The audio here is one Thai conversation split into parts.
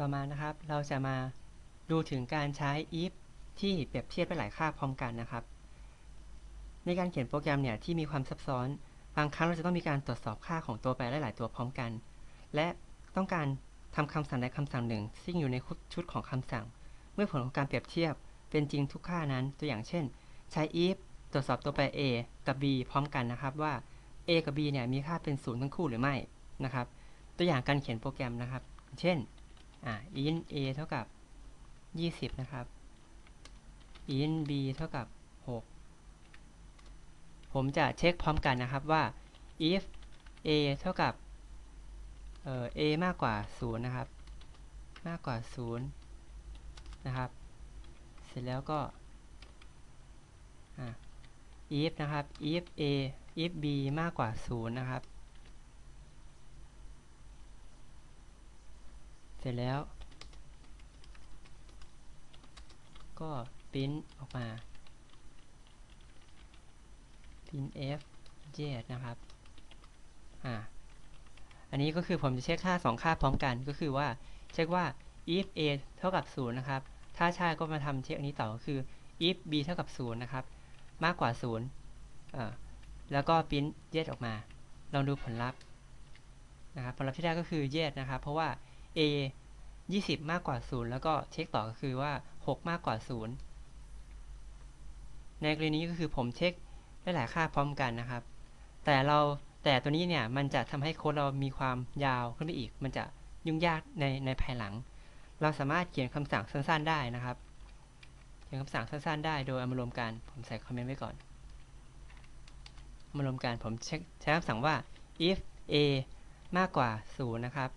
ต่อมานะครับ เราจะมาดูถึงการใช้ if ที่เปรียบเทียบไปหลายค่าพร้อมกันนะครับ ในการเขียนโปรแกรมเนี่ยที่มีความซับซ้อน บางครั้งเราจะต้องมีการตรวจสอบค่าของตัวแปรหลาย ๆ ตัวพร้อมกัน และต้องการทำคำสั่งใดคำสั่งหนึ่ง ซึ่งอยู่ในชุดของคำสั่ง เมื่อผลของการเปรียบเทียบ เป็นจริงทุกค่านั้น ตัวอย่างเช่น ใช้ if ตรวจสอบตัวแปร a กับ b พร้อมกันนะครับว่า a กับ b เนี่ยมีค่าเป็นศูนย์ทั้งคู่หรือไม่นะครับ ตัวอย่างการเขียนโปรแกรมนะครับ เช่น อ่า int a เท่ากับ 20 นะครับ int b เท่ากับ 6 ผมจะเช็คพร้อมกันนะครับว่า if a เท่ากับเอ่อ a มากกว่า 0 นะครับ มากกว่า 0 นะครับ เสร็จแล้วก็อ่า if นะครับ if a if b มากกว่า 0 นะครับ เส ร็จแล้ว ก็ปริ้นออกมา print f z นะครับ อ่า อันนี้ก็คือผมจะเช็คค่า 2 ค่าพร้อมกัน ก็คือว่าเช็คว่า if a เท่ากับ 0 นะครับ ถ้าใช่ก็มาทำเช็คอันนี้ต่อ ก็คือ if b เท่ากับ 0 นะครับ มากกว่า 0 อ่า แล้วก็ปริ้น z ออกมา ลองดูผลลัพธ์นะครับผลลัพธ์ที่ได้ก็คือ z นะครับ เพราะว่า a 20 มากกว่า 0 แล้วก็เช็คต่อก็คือว่า 6 มากกว่า 0 ในกรณีนี้ก็คือผมเช็คได้หลายค่าพร้อมกันนะครับ แต่เราแต่ตัวนี้เนี่ยมันจะทำให้โค้ดเรามีความยาวขึ้นไปอีก มันจะยุ่งยากในในภายหลัง เราสามารถเขียนคำสั่งสั้นๆได้นะครับ เขียนคำสั่งสั้นๆได้โดยเอามารวมกัน ผมใส่คอมเมนต์ไว้ก่อนมารวมกันผมเช็คใช้คำสั่งว่า if a มากกว่า 0 นะครับ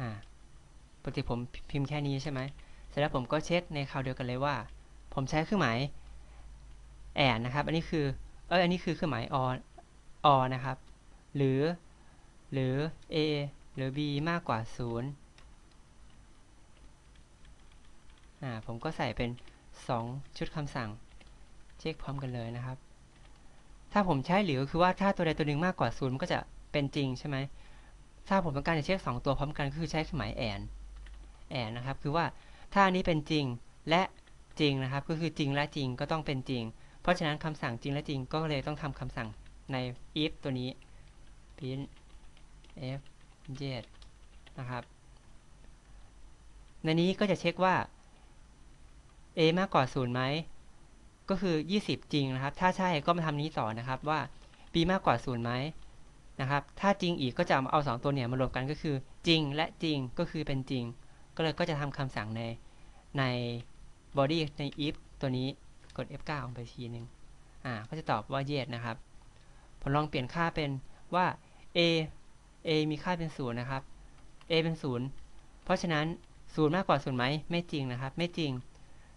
อ่าปกติผมพิมพ์แค่นี้ใช่ไหมเสร็จแล้วผมก็เช็คในคราวเดียวกันเลยว่า ผมใช้เครื่องหมายแอนนะครับ อันนี้คือ เอออันนี้คือเครื่องหมาย or or นะครับ หรือ หรือ a หรือ b มากกว่า 0 อ่า ผมก็ใส่เป็น 2 ชุดคำสั่ง เช็คพร้อมกันเลยนะครับ ถ้าผมใช้หรือคือว่าถ้าตัวใดตัวหนึ่งมากกว่า 0 มันก็จะเป็นจริงใช่ไหม ถ้าผมต้องการจะเช็ค 2 ตัวพร้อมกันก็คือใช้เครื่องหมายแอนแอนนะครับ คือว่าถ้าอันนี้เป็นจริงและจริงนะครับ ก็คือจริงและจริงก็ต้องเป็นจริง เพราะฉะนั้นคำสั่งจริงและจริงก็เลยต้องทำคำสั่งใน if ตัวนี้ print f z นะครับ ในนี้ก็จะเช็คว่า a มากกว่า0ไหม ก็คือ 20 จริงนะครับ ถ้าใช่ก็มาทำนี้ต่อนะครับว่า b มากกว่า0ไหม นะครับ ถ้าจริงอีกก็จะเอา2ตัวเนี่ยมารวมกันก็คือ จริงและจริงก็คือเป็นจริง ก็เลยก็จะทำคำสั่งในใน body ใน if ตัวนี้กด F9 ลงไปทีหนึ่งอ่าก็จะตอบว่า yes นะครับผมลองเปลี่ยนค่าเป็นว่า a a มีค่าเป็น0นะครับ a เป็น0เพราะฉะนั้น0มากกว่า0ไหมไม่จริงนะครับ ไม่จริง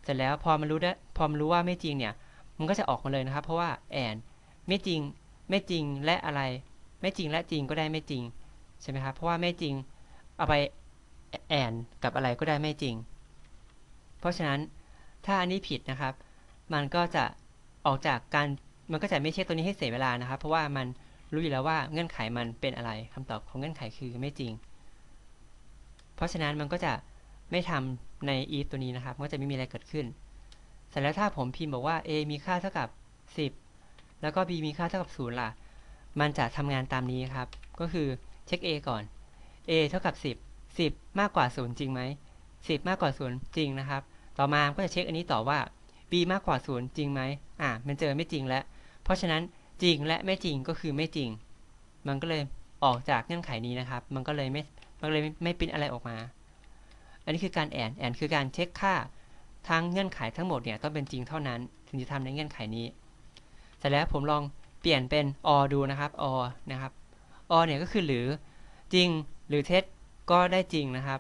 เสร็จแล้วพอมันรู้ได้พอมันรู้ว่าไม่จริงเนี่ย มันก็จะออกมาเลยนะครับ เพราะว่า and ไม่จริง ไม่จริงและอะไร ไม่จริงและจริงก็ได้ไม่จริงใช่ไหมครับเพราะว่าไม่จริงเอาไป and กับอะไรก็ได้ไม่จริง เพราะฉะนั้นถ้าอันนี้ผิดนะครับ มันก็จะออกจากการมันก็จะไม่เช็คตัวนี้ให้เสียเวลานะครับ เพราะว่ามันรู้อยู่แล้วว่าเงื่อนไขมันเป็นอะไรคำตอบของเงื่อนไขคือไม่จริง เพราะฉะนั้นมันก็จะไม่ทำใน if ตัวนี้นะครับ ก็จะไม่มีอะไรเกิดขึ้น เสร็จแล้วถ้าผมพิมพ์บอกว่า a มีค่าเท่ากับ 10 แล้วก็ b มีค่าเท่ากับ0ล่ะ มันจะทำงานตามนี้ครับ ก็คือเช็ค a ก่อน a เท่ากับ 10 10 มากกว่า 0 จริงไหม 10 มากกว่า 0 จริงนะครับ ต่อมาก็จะเช็คอันนี้ต่อว่า b มากกว่า 0 จริงไหมอ่ามันเจอไม่จริงแล้ว เพราะฉะนั้นจริงและไม่จริงก็คือไม่จริง มันก็เลยออกจากเงื่อนไขนี้นะครับ มันก็เลยไม่ มันเลยไม่ปิ้นอะไรออกมา อันนี้คือการแอนแอนคือการเช็คค่าทั้งเงื่อนไขทั้งหมดเนี่ยต้องเป็นจริงเท่านั้น ถึงจะทำในเงื่อนไขนี้ เสร็จแล้วผมลอง เปลี่ยนเป็น or ดูนะครับ or นะครับ or เนี่ยก็คือหรือจริงหรือเท็จก็ได้จริงนะครับ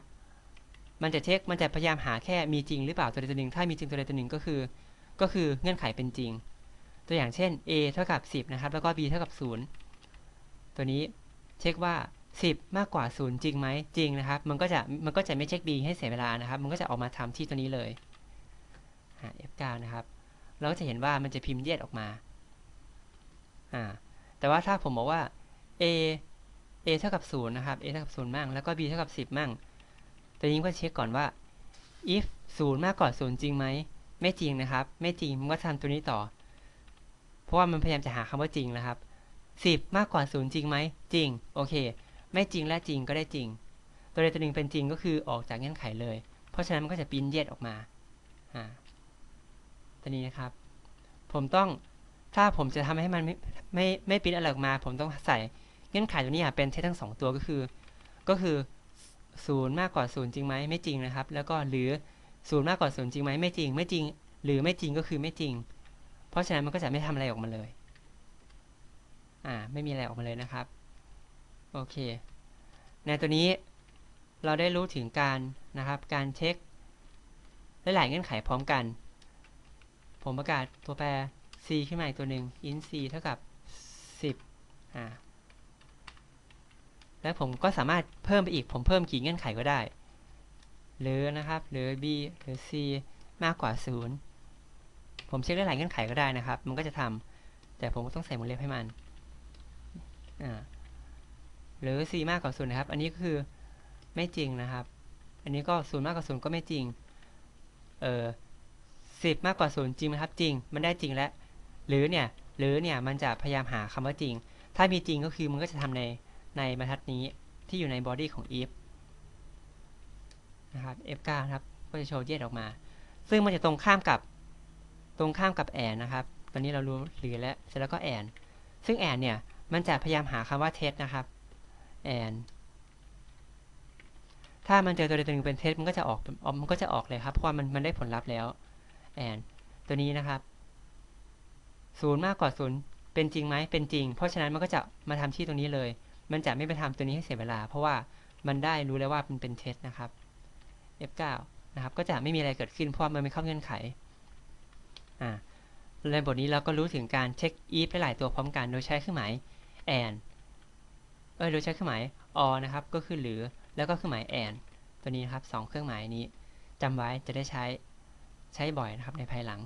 มันจะเช็ค มันจะพยายามหาแค่มีจริงหรือเปล่าตัวใดตัวหนึ่ง ถ้ามีจริงตัวใดตัวหนึ่งก็คือ ก็คือเงื่อนไขเป็นจริง ตัวอย่างเช่น a เท่ากับ 10 นะครับ แล้วก็ b เท่ากับ 0 ตัวนี้เช็คว่า 10 มากกว่า 0 จริงไหมจริงนะครับ มันก็จะ มันก็จะไม่เช็ค b ให้เสียเวลานะครับ มันก็จะออกมาทำที่ตัวนี้เลย F9 นะครับ เราก็จะเห็นว่ามันจะพิมพ์แยกออกมา อ่าแต่ว่าถ้าผมบอกว่า a a เท่ากับ0นะครับ a เท่ากับ0มั่งแล้วก็ b เท่ากับ10มั่งตัวนี้ก็เช็คก่อนว่า if ศูนย์มากกว่าศูนย์จริงไหมไม่จริงนะครับ ไม่จริงมันก็ทำตัวนี้ต่อ เพราะว่ามันพยายามจะหาคำว่าจริงนะครับสิบมากกว่าศูนย์จริงไหมจริงโอเค ไม่จริงและจริงก็ได้จริง ตัวใดตัวหนึ่งเป็นจริงก็คือออกจากเงื่อนไขเลย เพราะฉะนั้นมันก็จะปิ้นแยกออกมาอ่าตัวนี้นะครับ ผมต้อง ถ้าผมจะทำให้มันไม่ไม่ไม่ปิ้นอะไรออกมา ผมต้องใส่เงื่อนไขตัวนี้เป็นเท็จทั้งสองตัวก็คือ ก็คือศูนย์มากกว่าศูนย์จริงไหมไม่จริงนะครับ แล้วก็หรือศูนย์มากกว่าศูนย์จริงไหมไม่จริง ไม่จริง หรือไม่จริงก็คือไม่จริง เพราะฉะนั้นมันก็จะไม่ทำอะไรออกมาเลย อ่า ไม่มีอะไรออกมาเลยนะครับ โอเค ในตัวนี้เราได้รู้ถึงการนะครับ การเช็คหลายๆเงื่อนไขพร้อมกัน ผมประกาศตัวแปร c ขึ้นมาอีกตัวหนึ่ง int c เท่ากับ 10อ่าและผมก็สามารถเพิ่มไปอีก ผมเพิ่มกี่เงื่อนไขก็ได้ หรือนะครับหรือ b หรือ c มากกว่า 0 ผมเช็คได้หลายเงื่อนไขก็ได้นะครับ มันก็จะทำแต่ผมก็ต้องใส่วงเล็บให้มันอ่าหรือ c มากกว่า0นะครับ อันนี้ก็คือไม่จริงนะครับ อันนี้ก็0มากกว่า0ก็ไม่จริง เออ10 มากกว่า0จริงไหมครับ จริง มันได้จริงแล้ว หรือเนี่ยหรือเนี่ยมันจะพยายามหาคำว่าจริง ถ้ามีจริงก็คือมันก็จะทำในในบรรทัดนี้ที่อยู่ใน body ของ if นะครับ f9 ครับก็จะโชว์เยดออกมา ซึ่งมันจะตรงข้ามกับตรงข้ามกับ and นะครับ ตอนนี้เรารู้หรือแล้วเสร็จแล้วก็ and ซึ่ง and เนี่ยมันจะพยายามหาคำว่า test นะครับ and ถ้ามันเจอตัวใดตัวหนึ่งเป็น test มันก็จะออกมันก็จะออกเลยครับเพราะว่ามันมันได้ผลลัพธ์แล้ว and ตัวนี้นะครับ ศูนย์มากกว่าศูนย์เป็นจริงไหมเป็นจริง เพราะฉะนั้นมันก็จะมาทำที่ตรงนี้เลย มันจะไม่ไปทำตัวนี้ให้เสียเวลา เพราะว่ามันได้รู้แล้วว่ามันเป็นเทสนะครับ F9 นะครับก็จะไม่มีอะไรเกิดขึ้นเพราะมันไม่เข้าเงื่อนไขอ่าในบทนี้เราก็รู้ถึงการเช็ค if หลายตัวพร้อมกันโดยใช้เครื่องหมาย and เออโดยใช้เครื่องหมาย or นะครับก็คือหรือแล้วก็เครื่องหมาย and ตัวนี้นะครับสองเครื่องหมายนี้จำไว้จะได้ใช้ใช้บ่อยนะครับในภายหลัง